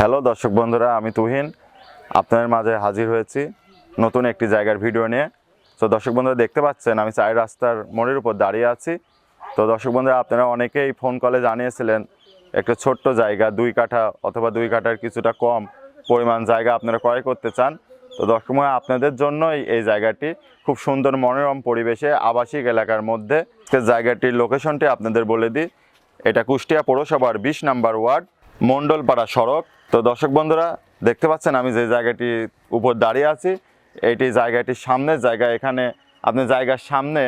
Hello দর্শক বন্ধুরা আমি তুহিন। আপনাদের মাঝে হাজির হয়েছি নতুন একটি জায়গার ভিডিও নিয়ে। তো দর্শক বন্ধুরা দেখতে পাচ্ছেন আমি চাই রাস্তার মোড়ের উপর দাঁড়িয়ে আছি। তো দর্শক বন্ধুরা আপনারা অনেকেই ফোন কলে জানিয়েছিলেন একটা ছোট্ট জায়গা দুই কাঠা অথবা দুই কাঠার কিছুটা কম পরিমাণ জায়গা আপনারা ক্রয় করতে চান। তো দর্শক বন্ধুরা, আপনাদের জন্যই এই জায়গাটি খুব সুন্দর মনোরম পরিবেশে আবাসিক এলাকার মধ্যে। জায়গাটির লোকেশনটি আপনাদের বলে দিই। এটা কুষ্টিয়া পৌরসভার বিশ নাম্বার ওয়ার্ড মণ্ডলপাড়া সড়ক। তো দর্শক বন্ধুরা, দেখতে পাচ্ছেন আমি যে জায়গাটির উপর দাঁড়িয়ে আছি, এটি জায়গাটির সামনের জায়গা এখানে, আপনি জায়গার সামনে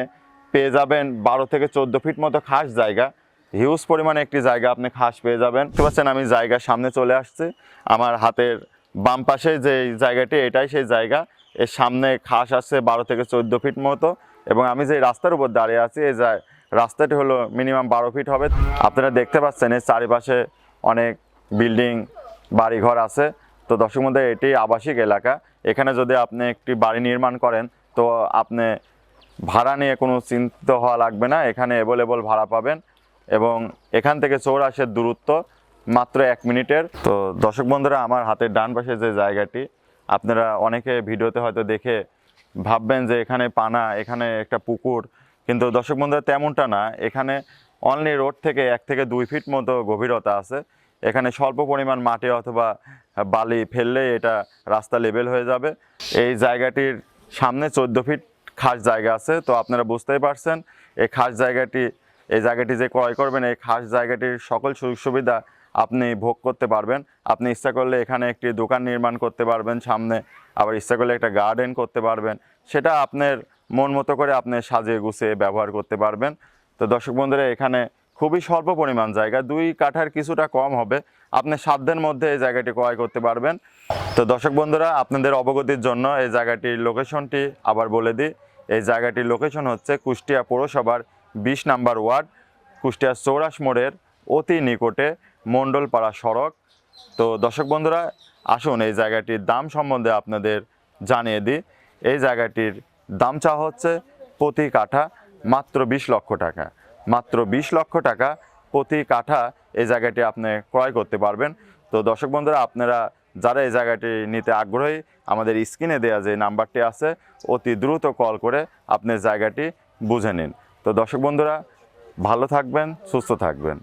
পেয়ে যাবেন বারো থেকে চোদ্দ ফিট মতো খাস জায়গা। হিউজ পরিমাণে একটি জায়গা আপনি খাস পেয়ে যাবেন। দেখতে পাচ্ছেন আমি জায়গার সামনে চলে আসছি। আমার হাতের বাম পাশে যে জায়গাটি, এটাই সেই জায়গা। এর সামনে খাস আছে বারো থেকে চোদ্দ ফিট মতো এবং আমি যে রাস্তার উপর দাঁড়িয়ে আছি, এই রাস্তাটি হলো মিনিমাম বারো ফিট হবে। আপনারা দেখতে পাচ্ছেন এর চারিপাশে অনেক বিল্ডিং বাড়িঘর আছে। তো দর্শক মধ্যে এটি আবাসিক এলাকা। এখানে যদি আপনি একটি বাড়ি নির্মাণ করেন, তো আপনি ভাড়া নিয়ে কোনো চিন্তিত হওয়া লাগবে না। এখানে অ্যাভেলেবল ভাড়া পাবেন এবং এখান থেকে চৌরাশের দূরত্ব মাত্র এক মিনিটের। তো দর্শক বন্ধুরা, আমার হাতের ডান পাশে যে জায়গাটি, আপনারা অনেকে ভিডিওতে হয়তো দেখে ভাববেন যে এখানে পানা, এখানে একটা পুকুর। কিন্তু দর্শক বন্ধুরা, তেমনটা না। এখানে অনলি রোড থেকে এক থেকে দুই ফিট মতো গভীরতা আছে। এখানে স্বল্প পরিমাণ মাটি অথবা বালি ফেললে এটা রাস্তা লেভেল হয়ে যাবে। এই জায়গাটির সামনে চোদ্দ ফিট খাস জায়গা আছে, তো আপনারা বুঝতেই পারছেন, এই খাস জায়গাটি, এই জায়গাটি যে ক্রয় করবেন, এই খাস জায়গাটির সকল সুযোগ সুবিধা আপনি ভোগ করতে পারবেন। আপনি ইচ্ছা করলে এখানে একটি দোকান নির্মাণ করতে পারবেন, সামনে আবার ইচ্ছা করলে একটা গার্ডেন করতে পারবেন। সেটা আপনার মন মতো করে আপনি সাজিয়ে গুছিয়ে ব্যবহার করতে পারবেন। তো দর্শক বন্ধুরা, এখানে খুবই স্বল্প পরিমাণ জায়গা, দুই কাঠার কিছুটা কম হবে। আপনি সাধ্যের মধ্যে এই জায়গাটি ক্রয় করতে পারবেন। তো দর্শক বন্ধুরা, আপনাদের অবগতির জন্য এই জায়গাটির লোকেশনটি আবার বলে দিই। এই জায়গাটির লোকেশন হচ্ছে কুষ্টিয়া পৌরসভার বিশ নাম্বার ওয়ার্ড, কুষ্টিয়া চৌরাশ মোড়ের অতি নিকটে মণ্ডলপাড়া সড়ক। তো দর্শক বন্ধুরা, আসুন এই জায়গাটির দাম সম্বন্ধে আপনাদের জানিয়ে দিই। এই জায়গাটির দাম চাওয়া হচ্ছে প্রতি কাঠা মাত্র বিশ লক্ষ টাকা। মাত্র বিশ লক্ষ টাকা প্রতি কাঠা এই জায়গাটি আপনি ক্রয় করতে পারবেন। তো দর্শক বন্ধুরা, আপনারা যারা এই জায়গাটি নিতে আগ্রহী, আমাদের স্ক্রিনে দেওয়া যে নাম্বারটি আছে, অতি দ্রুত কল করে আপনি জায়গাটি বুঝে নিন। তো দর্শক বন্ধুরা, ভালো থাকবেন, সুস্থ থাকবেন।